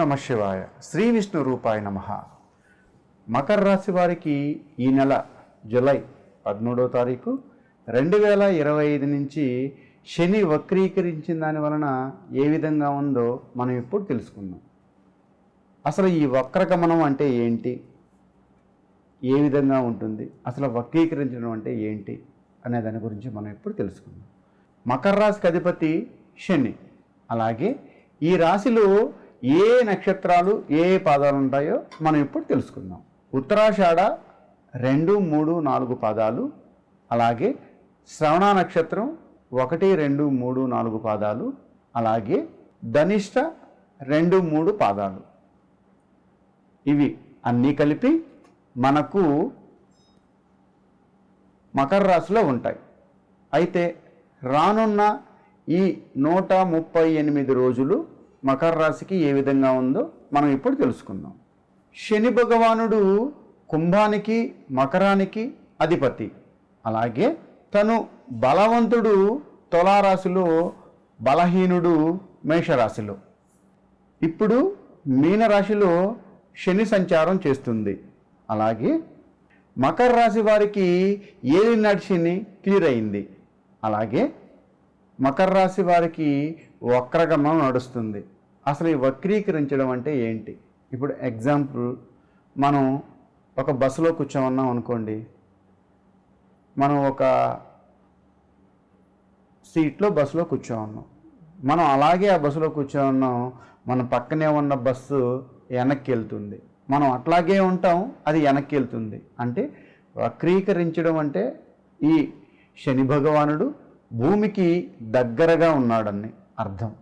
నమ శివాయ. శ్రీ విష్ణు రూపాయ నమ. మకర రాశి వారికి ఈ నెల జులై పదమూడవ తారీఖు రెండు వేల ఇరవై ఐదు నుంచి శని వక్రీకరించిన దాని వలన ఏ విధంగా ఉందో మనం ఇప్పుడు తెలుసుకుందాం. అసలు ఈ వక్రగమనం అంటే ఏంటి? ఏ విధంగా ఉంటుంది? అసలు వక్రీకరించడం అంటే ఏంటి? అనే దాని గురించి మనం ఇప్పుడు తెలుసుకుందాం. మకర రాశికి అధిపతి శని. అలాగే ఈ రాశిలో ఏ నక్షత్రాలు ఏ పాదాలు ఉంటాయో మనం ఇప్పుడు తెలుసుకుందాం. ఉత్తరాషాఢ రెండు మూడు నాలుగు పాదాలు అలాగే శ్రవణ నక్షత్రం ఒకటి రెండు మూడు నాలుగు పాదాలు అలాగే ధనిష్ట రెండు మూడు పాదాలు. ఇవి అన్నీ కలిపి మనకు మకర రాశిలో ఉంటాయి. అయితే రానున్న ఈ నూట ముప్పై ఎనిమిది రోజులు మకర రాశికి ఏ విధంగా ఉందో మనం ఇప్పుడు తెలుసుకుందాం. శని భగవానుడు కుంభానికి మకరానికి అధిపతి. అలాగే తను బలవంతుడు తులారాశిలో బలహీనుడు మేషరాశిలో. ఇప్పుడు మీనరాశిలో శని సంచారం చేస్తుంది. అలాగే మకర రాశి వారికి ఏలినాటి శని క్లియర్ అయింది. అలాగే మకర రాశి వారికి వక్రగమనం నడుస్తుంది. అసలు ఈ వక్రీకరించడం అంటే ఏంటి? ఇప్పుడు ఎగ్జాంపుల్ మనం ఒక బస్సులో కూర్చోమన్నాం అనుకోండి. మనం ఒక సీట్లో బస్సులో కూర్చోన్నాం మనం అలాగే ఆ బస్సులో కూర్చోన్నాం మన పక్కనే ఉన్న బస్సు వెనక్కి వెళ్తుంది మనం అట్లాగే ఉంటాం అది వెనక్కి వెళ్తుంది అంటే వక్రీకరించడం అంటే ఈ శని భగవానుడు భూమికి దగ్గరగా ఉన్నాడని అర్థం.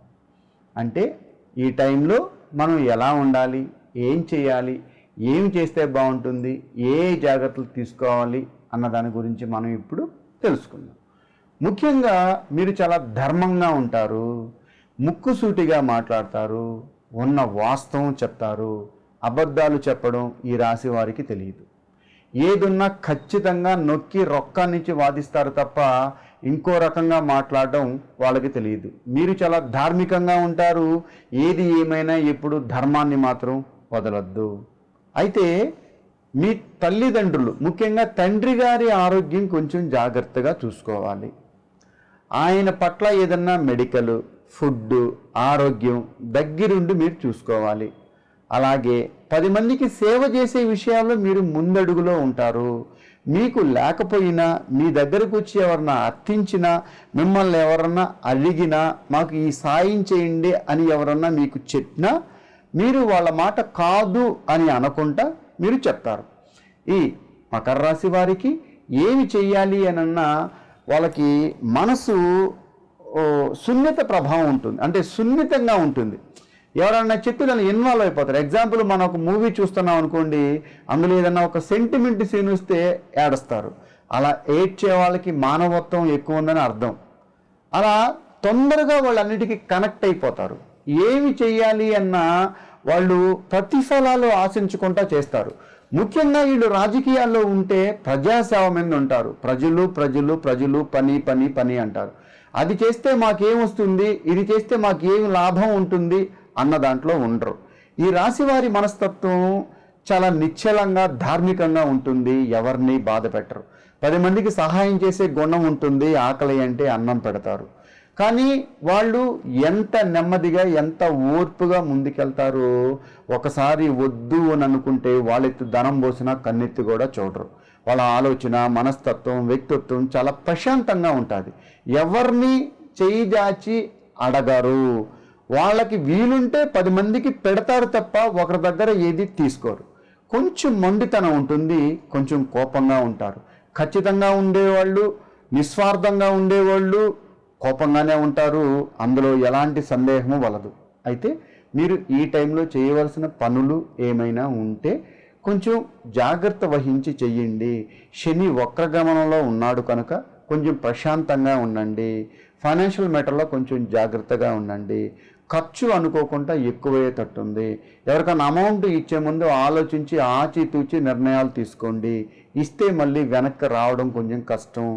అంటే ఈ టైంలో మనం ఎలా ఉండాలి? ఏం చేయాలి? ఏం చేస్తే బాగుంటుంది? ఏ జాగ్రత్తలు తీసుకోవాలి? అన్న దాని గురించి మనం ఇప్పుడు తెలుసుకుందాం. ముఖ్యంగా మీరు చాలా ధర్మంగా ఉంటారు ముక్కుసూటిగా మాట్లాడతారు ఉన్న వాస్తవం చెప్తారు అబద్ధాలు చెప్పడం ఈ రాశి వారికి తెలియదు. ఏదున్నా ఖచ్చితంగా నొక్కి రొక్క నుంచి వాదిస్తారు తప్ప ఇంకో రకంగా మాట్లాడడం వాళ్ళకి తెలియదు. మీరు చాలా ధార్మికంగా ఉంటారు. ఏది ఏమైనా ఎప్పుడు ధర్మాన్ని మాత్రం వదలొద్దు. అయితే మీ తల్లిదండ్రులు ముఖ్యంగా తండ్రి గారి ఆరోగ్యం కొంచెం జాగ్రత్తగా చూసుకోవాలి. ఆయన పట్ల ఏదన్నా మెడికల్ ఫుడ్ ఆరోగ్యం దగ్గరుండి మీరు చూసుకోవాలి. అలాగే పది మందికి సేవ చేసే విషయాల్లో మీరు ముందడుగులో ఉంటారు. మీకు లేకపోయినా మీ దగ్గరకు వచ్చి ఎవరన్నా అర్థించినా మిమ్మల్ని ఎవరన్నా అడిగినా మాకు ఈ సాయం చేయండి అని ఎవరన్నా మీకు చెప్పినా మీరు వాళ్ళ మాట కాదు అని అనకుండా మీరు చెప్తారు. ఈ మకర రాశి వారికి ఏమి చెయ్యాలి అనన్నా వాళ్ళకి మనసు సున్నిత ప్రభావం ఉంటుంది. అంటే సున్నితంగా ఉంటుంది. ఎవరన్నా చెప్పి దాన్ని ఇన్వాల్వ్ అయిపోతారు. ఎగ్జాంపుల్ మనం ఒక మూవీ చూస్తున్నాం అనుకోండి అందులో ఏదన్నా ఒక సెంటిమెంట్ సీన్ వస్తే ఏడుస్తారు. అలా ఏడ్చే వాళ్ళకి మానవత్వం ఎక్కువ ఉందని అర్థం. అలా తొందరగా వాళ్ళన్నిటికీ కనెక్ట్ అయిపోతారు. ఏమి చేయాలి అన్న వాళ్ళు ప్రతిఫలాలు ఆశించుకుంటా చేస్తారు. ముఖ్యంగా వీళ్ళు రాజకీయాల్లో ఉంటే ప్రజాసేవ మీద ఉంటారు. ప్రజలు ప్రజలు ప్రజలు పని పని పని అంటారు. అది చేస్తే మాకేం వస్తుంది? ఇది చేస్తే మాకేం లాభం ఉంటుంది? అన్న దాంట్లో ఉండరు. ఈ రాశి వారి మనస్తత్వం చాలా నిశ్చలంగా ధార్మికంగా ఉంటుంది. ఎవరిని బాధ పెట్టరు. పది మందికి సహాయం చేసే గుణం ఉంటుంది. ఆకలి అంటే అన్నం పెడతారు. కానీ వాళ్ళు ఎంత నెమ్మదిగా ఎంత ఓర్పుగా ముందుకెళ్తారో ఒకసారి వద్దు అని అనుకుంటే వాళ్ళెత్తు ధనం పోసినా కన్నెత్తి కూడా చూడరు. వాళ్ళ ఆలోచన మనస్తత్వం వ్యక్తిత్వం చాలా ప్రశాంతంగా ఉంటుంది. ఎవరిని చేయి దాచి అడగరు. వాళ్ళకి వీలుంటే పది మందికి పెడతారు తప్ప ఒకరి దగ్గర ఏది తీసుకోరు. కొంచెం మొండితనం ఉంటుంది కొంచెం కోపంగా ఉంటారు. ఖచ్చితంగా ఉండేవాళ్ళు నిస్వార్థంగా ఉండేవాళ్ళు కోపంగానే ఉంటారు. అందులో ఎలాంటి సందేహము వలదు. అయితే మీరు ఈ టైంలో చేయవలసిన పనులు ఏమైనా ఉంటే కొంచెం జాగ్రత్త వహించి చెయ్యండి. శని వక్రగమనంలో ఉన్నాడు కనుక కొంచెం ప్రశాంతంగా ఉండండి. ఫైనాన్షియల్ మ్యాటర్లో కొంచెం జాగ్రత్తగా ఉండండి. ఖర్చు అనుకోకుండా ఎక్కువయ్యేటట్టుంది ఎవరికైనా అమౌంట్ ఇచ్చే ముందు ఆలోచించి ఆచితూచి నిర్ణయాలు తీసుకోండి. ఇస్తే మళ్ళీ వెనక్కి రావడం కొంచెం కష్టం.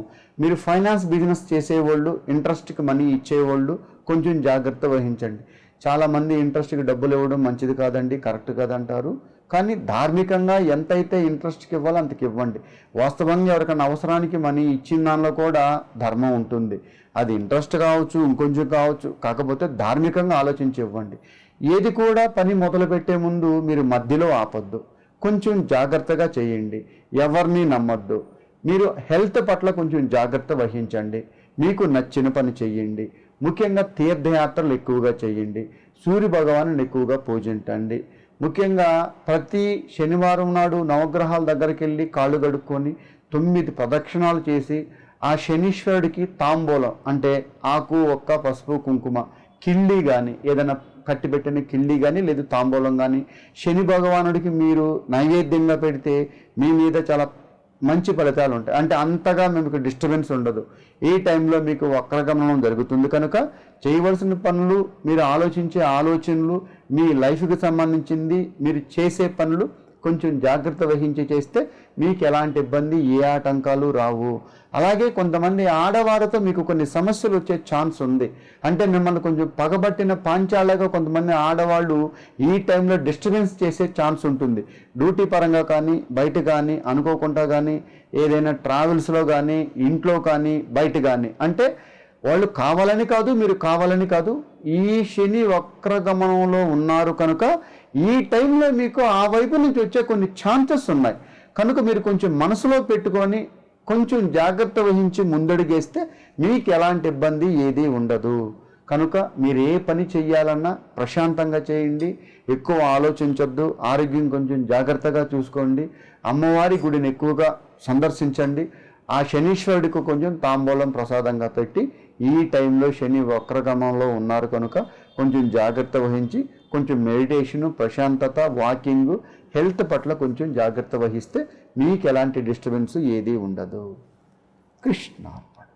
మీరు ఫైనాన్స్ బిజినెస్ చేసేవాళ్ళు ఇంట్రెస్ట్కి మనీ ఇచ్చేవాళ్ళు కొంచెం జాగ్రత్త వహించండి. చాలామంది ఇంట్రెస్ట్కి డబ్బులు ఇవ్వడం మంచిది కాదండి కరెక్ట్ కాదంటారు. కానీ ధార్మికంగా ఎంతైతే ఇంట్రెస్ట్కి ఇవ్వాలో అంతకి ఇవ్వండి. వాస్తవంగా ఎవరికైనా అవసరానికి మనీ ఇచ్చిన దానిలో కూడా ధర్మం ఉంటుంది. అది ఇంట్రెస్ట్ కావచ్చు ఇంకొంచెం కావచ్చు కాకపోతే ధార్మికంగా ఆలోచించి ఇవ్వండి. ఏది కూడా పని మొదలుపెట్టే ముందు మీరు మధ్యలో ఆపొద్దు. కొంచెం జాగ్రత్తగా చేయండి. ఎవరిని నమ్మొద్దు. మీరు హెల్త్ పట్ల కొంచెం జాగ్రత్త వహించండి. మీకు నచ్చిన పని చేయండి ముఖ్యంగా తీర్థయాత్రలు ఎక్కువగా చేయండి. సూర్య భగవాను ఎక్కువగా పూజించండి. ముఖ్యంగా ప్రతి శనివారం నాడు నవగ్రహాల దగ్గరికి వెళ్ళి కాళ్ళు కడుక్కొని తొమ్మిది ప్రదక్షిణాలు చేసి ఆ శనీశ్వరుడికి తాంబూలం అంటే ఆకు ఒక్క పసుపు కుంకుమ కిళ్ళి కానీ ఏదైనా కట్టిపెట్టిన కిళ్ళి కానీ లేదు తాంబూలం కానీ శని భగవానుడికి మీరు నైవేద్యంగా పెడితే మీ మీద చాలా మంచి ఫలితాలు ఉంటాయి. అంటే అంతగా మీకు డిస్టర్బెన్స్ ఉండదు. ఈ టైంలో మీకు వక్రగమనం జరుగుతుంది కనుక చేయవలసిన పనులు మీరు ఆలోచించే ఆలోచనలు మీ లైఫ్కి సంబంధించింది మీరు చేసే పనులు కొంచెం జాగ్రత్త వహించి చేస్తే మీకు ఎలాంటి ఇబ్బంది ఏ ఆటంకాలు రావు. అలాగే కొంతమంది ఆడవారితో మీకు కొన్ని సమస్యలు వచ్చే ఛాన్స్ ఉంది. అంటే మిమ్మల్ని కొంచెం పగబట్టిన పాంచాలుగా కొంతమంది ఆడవాళ్ళు ఈ టైంలో డిస్టర్బెన్స్ చేసే ఛాన్స్ ఉంటుంది. డ్యూటీ పరంగా కానీ బయట కానీ అనుకోకుండా కానీ ఏదైనా ట్రావెల్స్లో కానీ ఇంట్లో కానీ బయట కానీ. అంటే వాళ్ళు కావాలని కాదు మీరు కావాలని కాదు. ఈ శని వక్రగమనంలో ఉన్నారు కనుక ఈ టైంలో మీకు ఆ వైపు నుంచి వచ్చే కొన్ని ఛాన్సెస్ ఉన్నాయి. కనుక మీరు కొంచెం మనసులో పెట్టుకొని కొంచెం జాగ్రత్త వహించి ముందడుగేస్తే మీకు ఎలాంటి ఇబ్బంది ఏదీ ఉండదు. కనుక మీరు ఏ పని చేయాలన్నా ప్రశాంతంగా చేయండి. ఎక్కువ ఆలోచించొద్దు. ఆరోగ్యం కొంచెం జాగ్రత్తగా చూసుకోండి. అమ్మవారి గుడిని ఎక్కువగా సందర్శించండి. ఆ శనీశ్వరుడికి కొంచెం తాంబూలం ప్రసాదంగా పెట్టి ఈ టైంలో శని వక్రగమంలో ఉన్నారు కనుక కొంచెం జాగ్రత్త వహించి కొంచెం మెడిటేషను ప్రశాంతత వాకింగ్ హెల్త్ పట్ల కొంచెం జాగ్రత్త వహిస్తే మీకు ఎలాంటి డిస్టర్బెన్స్ ఏదీ ఉండదు. కృష్ణ